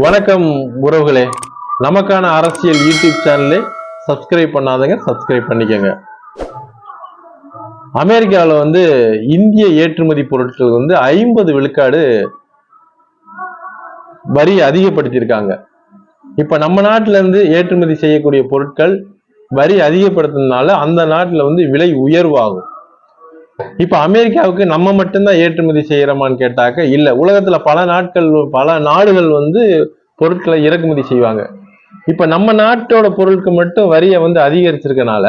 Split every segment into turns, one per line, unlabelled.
வணக்கம் உறவுகளே. நமக்கான அரசியல் யூடியூப் சேனலை சப்ஸ்கிரைப் பண்ணாதங்க சப்ஸ்கிரைப் பண்ணிக்கோங்க. அமெரிக்காவில் வந்து இந்திய ஏற்றுமதி பொருட்கள் வந்து ஐம்பது விழுக்காடு வரி அதிகப்படுத்தியிருக்காங்க. இப்போ நம்ம நாட்டிலேருந்து ஏற்றுமதி செய்யக்கூடிய பொருட்கள் வரி அதிகப்படுத்துறதுனால அந்த நாட்டில் வந்து விலை உயர்வாகும். இப்ப அமெரிக்காவுக்கு நம்ம மட்டும்தான் ஏற்றுமதி செய்யறோமான்னு கேட்டாக்க இல்ல. உலகத்துல பல நாட்கள் பல நாடுகள் வந்து பொருட்களை இறக்குமதி செய்வாங்க. இப்ப நம்ம நாட்டோட பொருட்களுக்கு மட்டும் வரியை வந்து அதிகரிச்சிருக்கனால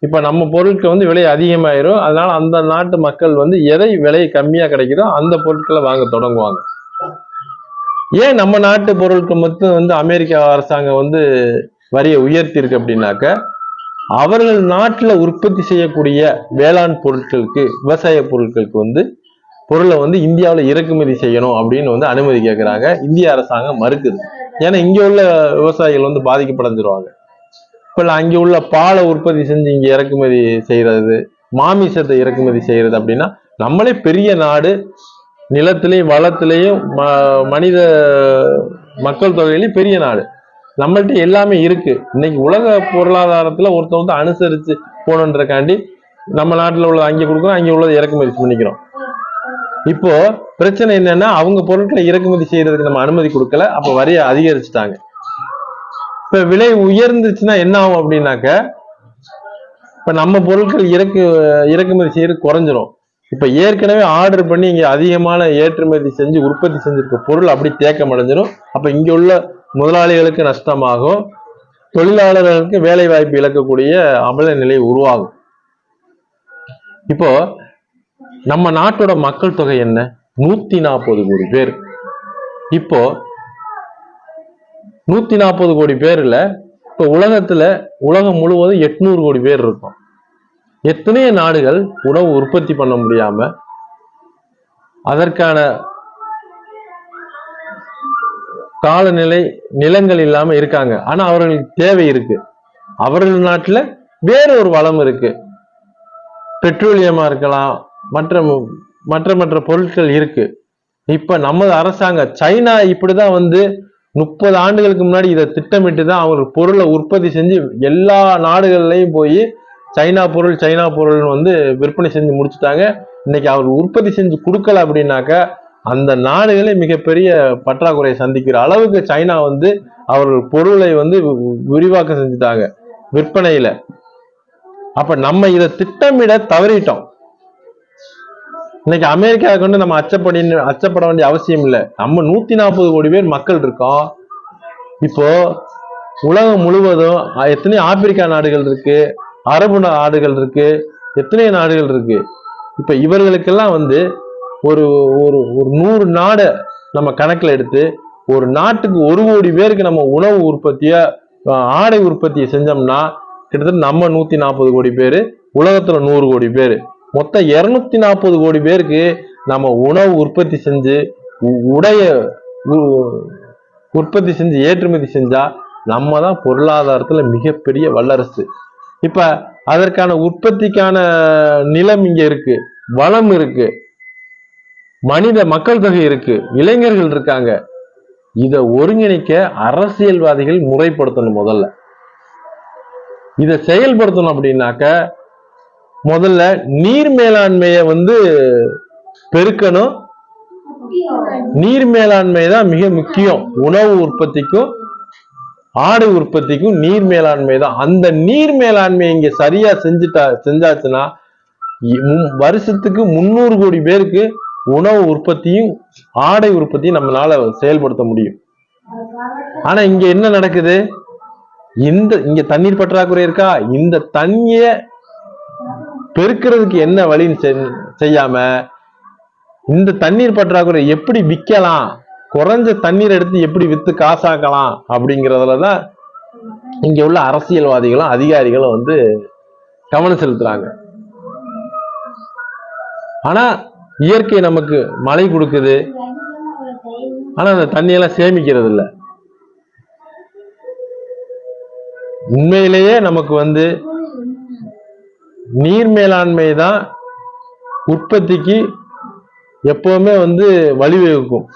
இப்ப நம்ம பொருட்கள் வந்து விலை அதிகமாயிரும். அதனால அந்த நாட்டு மக்கள் வந்து எதை விலை கம்மியா கிடைக்குதோ அந்த பொருட்களை வாங்க தொடங்குவாங்க. ஏன் நம்ம நாட்டு பொருட்கள் மட்டும் வந்து அமெரிக்கா அரசாங்கம் வந்து வரியை உயர்த்தி இருக்கு அப்படின்னாக்க அவர்கள் நாட்டில் உற்பத்தி செய்யக்கூடிய வேளாண் பொருட்களுக்கு விவசாய பொருட்களுக்கு வந்து பொருளை வந்து இந்தியாவில் இறக்குமதி செய்யணும் அப்படின்னு வந்து அனுமதி கேட்குறாங்க இந்திய அரசாங்கம் மறுக்குது. ஏன்னா இங்கே உள்ள விவசாயிகள் வந்து பாதிக்கப்படைஞ்சிருவாங்க இப்போ அங்கே உள்ள பாலை உற்பத்தி செஞ்சு இங்கே இறக்குமதி செய்கிறது மாமிசத்தை இறக்குமதி செய்கிறது அப்படின்னா நம்மளே பெரிய நாடு நிலத்திலையும் வளத்திலையும் ம- மனித மக்கள் தொகையிலையும் பெரிய நாடு. நம்மள்ட்ட எல்லாமே இருக்கு. இன்னைக்கு உலக பொருளாதாரத்துல ஒருத்தவங்க வந்து அனுசரிச்சு போகணுன்றக்காண்டி நம்ம நாட்டில் உள்ளது அங்கே கொடுக்குறோம் அங்கே உள்ளது இறக்குமதி பண்ணிக்கிறோம். இப்போ பிரச்சனை என்னன்னா அவங்க பொருட்களை இறக்குமதி செய்யறதுக்கு நம்ம அனுமதி கொடுக்கல அப்ப வரியை அதிகரிச்சுட்டாங்க. இப்ப விலை உயர்ந்துச்சுன்னா என்ன ஆகும் அப்படின்னாக்க இப்ப நம்ம பொருட்கள் இறக்கு இறக்குமதி செய்யறது குறைஞ்சிரும். இப்ப ஏற்கனவே ஆர்டர் பண்ணி இங்க அதிகமான ஏற்றுமதி செஞ்சு உற்பத்தி செஞ்சிருக்க பொருள் அப்படி தேக்கம் அடைஞ்சிரும் அப்ப இங்க உள்ள முதலாளிகளுக்கு நஷ்டமாகும். தொழிலாளர்களுக்கு வேலை வாய்ப்பு இழக்கக்கூடிய அமல நிலை உருவாகும். இப்போ நம்ம நாட்டோட மக்கள் தொகை என்ன? நூத்தி நாற்பது கோடி பேர். இப்போ நூத்தி நாற்பது கோடி பேர்ல இப்போ உலகத்துல உலகம் முழுவதும் எட்நூறு கோடி பேர் இருக்கும். எத்தனையோ நாடுகள் உணவு உற்பத்தி பண்ண முடியாம அதற்கான காலநிலை நிலங்கள் இல்லாம இருக்காங்க. ஆனா அவர்களுக்கு தேவை இருக்கு. அவர்கள் நாட்டுல வேற ஒரு வளம் இருக்கு. பெட்ரோலியமா இருக்கலாம் மற்ற மற்ற மற்ற பொருட்கள் இருக்கு. இப்ப நமது அரசாங்கம் சைனா இப்படிதான் வந்து முப்பது ஆண்டுகளுக்கு முன்னாடி இதை திட்டமிட்டு தான் அவர் பொருளை உற்பத்தி செஞ்சு எல்லா நாடுகள்லையும் போய் சைனா பொருள் சைனா பொருள்னு வந்து விற்பனை செஞ்சு முடிச்சுட்டாங்க. இன்னைக்கு அவர் உற்பத்தி செஞ்சு கொடுக்கல அப்படின்னாக்க அந்த நாடுகளே மிகப்பெரிய பற்றாக்குறையை சந்திக்கிற அளவுக்கு சைனா வந்து அவர்கள் பொருளை வந்து விரிவாக்கம் செஞ்சுட்டாங்க விற்பனையில. அப்ப நம்ம இதை திட்டமிட தவறிட்டோம். இன்னைக்கு அமெரிக்கா கொண்டு நம்ம அச்சப்படி அச்சப்பட வேண்டிய அவசியம் இல்லை. நம்ம நூத்தி நாற்பது கோடி பேர் மக்கள் இருக்கோம். இப்போ உலகம் முழுவதும் எத்தனை ஆப்பிரிக்கா நாடுகள் இருக்கு அரபு நாடுகள் இருக்கு எத்தனை நாடுகள் இருக்கு. இப்ப இவர்களுக்கெல்லாம் வந்து ஒரு ஒரு ஒரு நூறு நாடை நம்ம கணக்கில் எடுத்து ஒரு நாட்டுக்கு ஒரு கோடி பேருக்கு நம்ம உணவு உற்பத்தியை ஆடை உற்பத்தியை செஞ்சோம்னா கிட்டத்தட்ட நம்ம நூத்தி நாற்பது கோடி பேர் உலகத்துல நூறு கோடி பேர். மொத்தம் இருநூத்தி நாற்பது கோடி பேருக்கு நம்ம உணவு உற்பத்தி செஞ்சு உ- உடைய உற்பத்தி செஞ்சு ஏற்றுமதி செஞ்சா நம்ம தான் பொருளாதாரத்துல மிகப்பெரிய வல்லரசு. இப்ப அதற்கான உற்பத்திக்கான நிலம் இங்க இருக்கு வளம் இருக்கு. மனித மக்கள் தொகை இருக்கு இளைஞர்கள் இருக்காங்க. இதை ஒருங்கிணைக்க அரசியல்வாதிகள் முறைப்படுத்தணும் முதல்ல. இதை செயல்படுத்தணும் அப்படின்னாக்க முதல்ல நீர் மேலாண்மையை வந்து பெருக்கணும். நீர் மேலாண்மை தான் மிக முக்கியம். உணவு உற்பத்திக்கும் ஆடு உற்பத்திக்கும் நீர் மேலாண்மை தான். அந்த நீர் மேலாண்மை இங்க சரியா செஞ்சுட்டா செஞ்சாச்சுன்னா இ- வருஷத்துக்கு முன்னூறு கோடி பேருக்கு உணவு உற்பத்தியும் ஆடை உற்பத்தியும் நம்மளால செயல்படுத்த முடியும். ஆனா இங்க என்ன நடக்குது? இந்த இங்க தண்ணீர் பற்றாக்குறை இருக்கா? இந்த தண்ணிய பெருக்கிறதுக்கு என்ன வழின்னு செய்யாம இந்த தண்ணீர் பற்றாக்குறை எப்படி விற்கலாம்? குறைஞ்ச தண்ணீர் எடுத்து எப்படி வித்து காசாக்கலாம்? அப்படிங்கிறதுல தான் இங்க உள்ள அரசியல்வாதிகளும் அதிகாரிகளும் வந்து கவனம் செலுத்துறாங்க. ஆனா இயற்கை நமக்கு மழை கொடுக்குது. ஆனால் அந்த தண்ணியெல்லாம் சேமிக்கிறது இல்லை உண்மையிலேயே நமக்கு வந்து நீர் மேலாண்மை தான் உற்பத்திக்கு எப்போவுமே வந்து வழிவகுக்கும்.